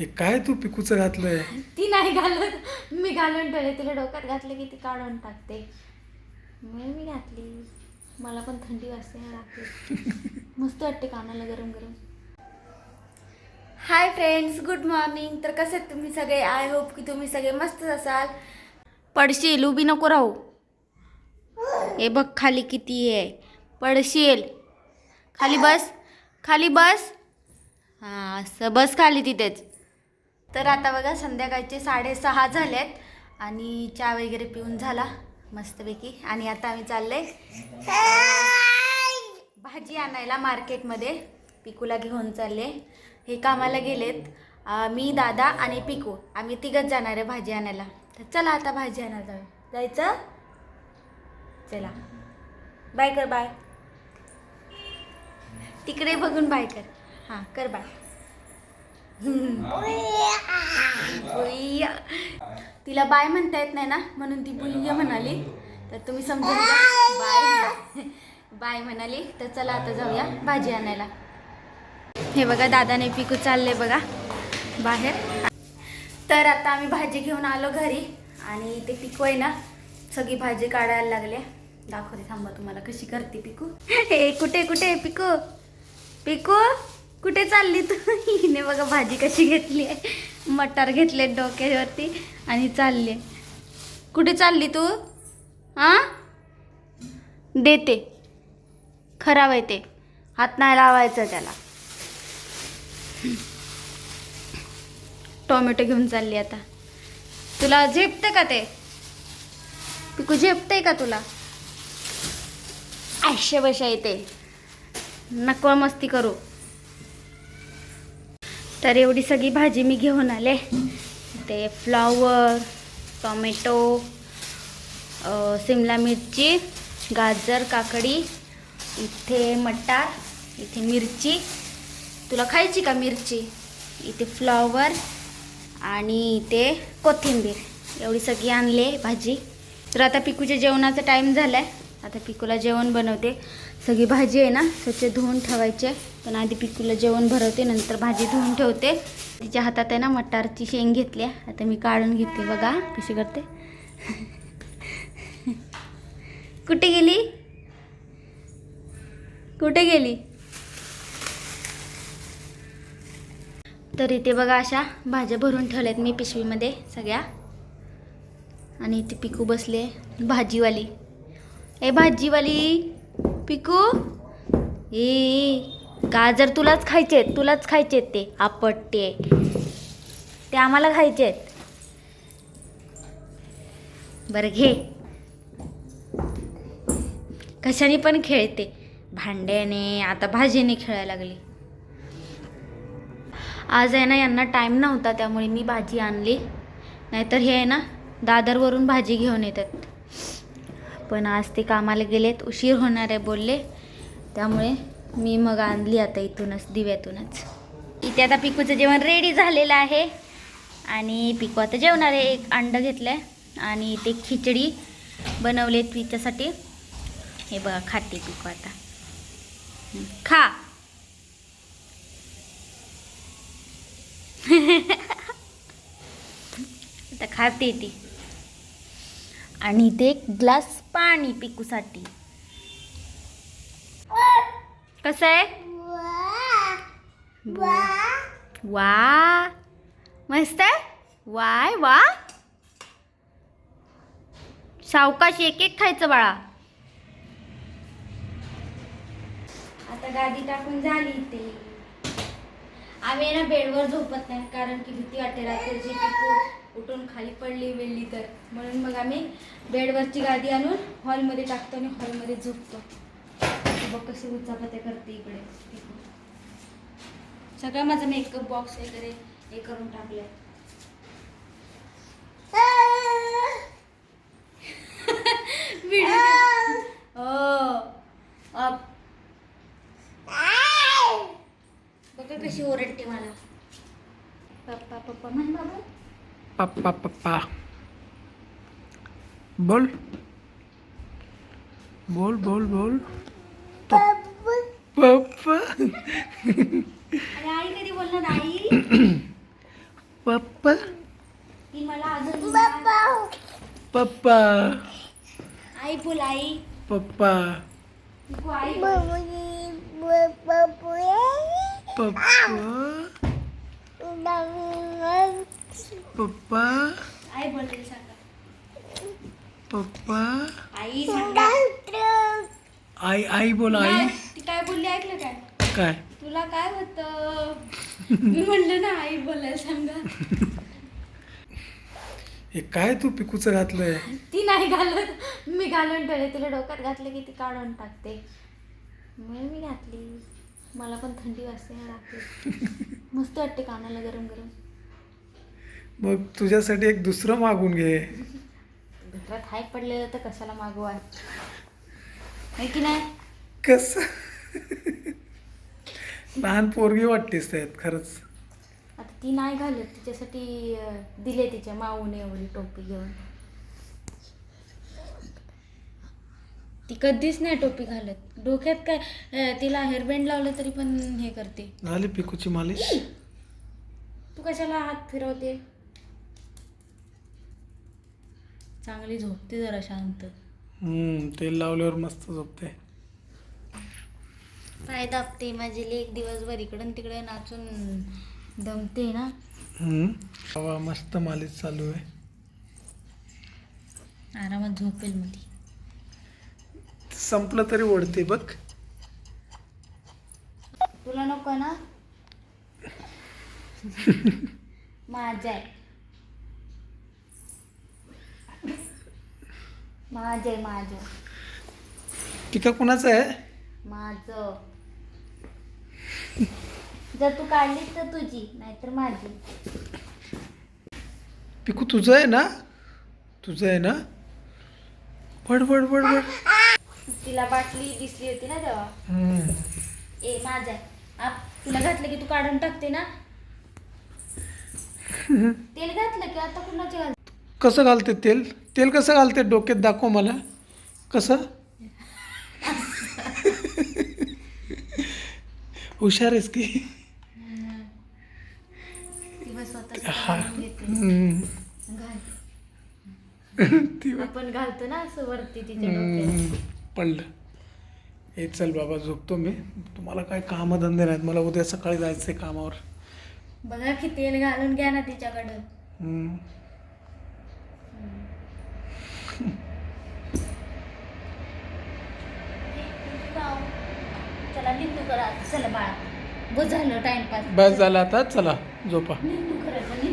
हे काय तू पिकूचं घातलंय? ती नाही घालत. मी घालून ठेवले तिला डोक्यात घातले की ती काढून टाकते. मी घातली. मला पण थंडी वाजते ना रात्री. मस्त वाटते कानाला गरम गरम. हाय फ्रेंड्स गुड मॉर्निंग तर कसे आहेत तुम्ही सगळे? आय होप की तुम्ही सगळे मस्त असाल. पडशील उभी नको राहू. हे बघ खाली किती आहे. पडशील. खाली बस. खाली बस. हां असं. बस खाली तिथेच. तर आता बघा संध्याकाळचे साडेसहा झालेत आणि चहा वगैरे पिऊन झाला मस्तपैकी. आणि आता आम्ही चालले भाजी आणायला मार्केटमध्ये. पिकूला घेऊन चालले. हे कामाला गेलेत मी दादा आणि पिकू. आम्ही तिघच जाणार आहे भाजी आणायला. तर चला आता भाजी आणायला जाऊ जायचं? चला. बाय कर बाय. तिकडे बघून बाय कर. हां कर बाय. बुय्या. तिला बाय म्हणता येत नाही ना म्हणून ती बुय्य म्हणाली. तर तुम्ही समजून बाय बाय म्हणाली. तर चला आता जाऊया भाजी आणायला. हे बघा दादाने पिकू चालले बघा बाहेर. तर आता आम्ही भाजी घेऊन आलो घरी आणि ते पिकू आहे ना सगळी भाजी काढायला लागले. दाखवते थांबा तुम्हाला कशी करते पिकू. हे कुठे कुठे पिकू? पिकू कुठे चालली तू? हिने बघा भाजी कशी घेतली आहे. मटार घेतले डोक्यावरती आणि चालले. कुठे चालली तू? हां देते. खराब आहे ते. हात नाही लावायचं त्याला. टोमॅटो घेऊन चालली आता. तुला झेपते का ते? पिकू झेपते का तुला? आशे बशा येते नको मस्ती करू. तर एवढी सगळी भाजी मी घेऊन आले. ते फ्लॉवर टोमॅटो सिमला मिरची गाजर काकडी इथे मटार इथे मिरची. तुला खायची का मिरची? इथे फ्लॉवर आणि इथे कोथिंबीर. एवढी सगळी आणले भाजी. तर आता पिकूच्या जेवणाचा टाईम झाला आहे आता पिकूला जेवण बनवते. सगळी भाजी आहे ना स्वच्छ धुवून ठेवायचे. पण आधी पिकूला जेवण भरवते नंतर भाजी धुवून ठेवते. तिच्या हातात आहे ना मटारची शेंग घेतली आहे. आता मी काढून घेते बघा कशी करते. कुठे गेली? कुठे गेली? तर इथे बघा अशा भाज्या भरून ठेवल्यात मी पिशवीमध्ये सगळ्या. आणि इथे पिकू बसले भाजीवाली. ए भाजीवाली पिकू. ए. गाजर तुलाच खायचे आहेत तुलाच खायचे आहेत ते. आपट्टे ते आम्हाला खायचे आहेत. बरं घे. कशाने पण खेळते. भांड्याने आता भाजीने खेळायला लागली. आज आहे ना यांना टाईम नव्हता त्यामुळे मी भाजी आणली. नाहीतर हे आहे ना दादरवरून भाजी घेऊन येतात. पण आज ते कामाला गेलेत उशीर होणार आहे बोलले. त्यामुळे मी मग आणली आता इथूनच दिव्यातूनच. इथे आता पिकूचं जेवण रेडी झालेलं आहे. आणि पिकू आता जेवणार आहे. एक अंडं घेतलं आहे आणि ते खिचडी बनवले तिच्यासाठी. हे बघा खाते पिकू आता. खा. आता खाते ती. आणि ते एक ग्लास पाणी पिकूसाठी. कसं आहे? वा. मस्त? आहे वाय वा. सावकाश एक एक खायचं बाळा. आता गादी टाकून झाली ते. आम्ही ना बेडवर झोपत नाही कारण की भीती वाटते रात्रीची पिकू उठून खाली पडली वेळली तर. म्हणून मग आम्ही बेडवरची गादी आणून हॉलमध्ये टाकतो आणि हॉलमध्ये झोपतो. बघ कशी उचापत्या करते इकडे. सगळं माझा मेकअप बॉक्स वगैरे हे करून टाकले बघा कशी ओरडते मला. पप्पा पप्पा म्हण बाबा. पप्पा पप्पा. बोल. बोल बोल बोल. पप्पा अरे आई कधी बोलणार आई? पप्पा ती मला अजून पप्पा आई बोल आई. पप्पा तू आई बोल. पप्पा पप्पा आई बोलेल सांगा. पप्पा आई सांगा. आई आई बोल आई. नाही, ती काय बोलली ऐकलं काय? काय? तुला काय होतं? मी म्हणलं ना आई बोलायला सांगा. हे काय तू पिकूचं घातलंय? ती नाही घालत. मी घालून ठेवले तिला डोक्यात घातलं की ती काढून टाकते. म्हणून मी घातली. मला पण थंडी वाजते ना रात्री. मस्त वाटते कानाला गरम गरम. मग तुझ्यासाठी एक दुसरं मागून घे. घरात हाय पडलेलं तर कशाला मागवा की नाही कस? लहान पोरगी वाटतेस त्यात खरंच. आता ती नाही घालत तिच्यासाठी दिले तिच्या माऊने एवढी टोपी घेऊन. ती कधीच नाही टोपी घालत. डोक्यात काय तिला हेअरबँड लावलं तरी पण हे करते. झाली पिकूची मालिश? तू कशाला हात फिरवते? चांगली झोपते जरा शांत. तेल लावल्यावर मस्त झोपते. पाय दाबते माझी लेक दिवसभर इकडून तिकडे नाचून दमते ना. हवा मस्त मालिश चालू आहे. आरामात झोपेल मग ती संपलं तरी ओढते बघ. तुला नको ना. माझं आहे. माझं माझं. पिका कुणाचं आहे? माझं. जर तू काढलीस तर तुझी नाहीतर माझी. पिकू तुझं आहे ना? तुझं आहे ना? वड वड वड वड. तिला बाटली दिसली होती ना तेव्हा. हम्म. ए माझं आहे आप तुला घातलं की तू काढून टाकते ना? तेल घातलं की आता कुणाचे घाल कसं घालते तेल? तेल कसं घालते? डोक्यात दाखव मला. कसं? हुशार आहेस की? हा. ती आपण घालतो ना असं वरती तिच्या. पडलं. हे चल बाबा झोपतो मी. तुम्हाला काय कामधंदे नाहीत. मला उद्या सकाळी जायचं आहे कामावर. बघा की तेल घालून घ्या ना तिच्याकडं. हम्म. चला निंदू करा चला बाळा. बस झालं टाइमपास बस झालं आता. चला झोपा. निंदू करायचं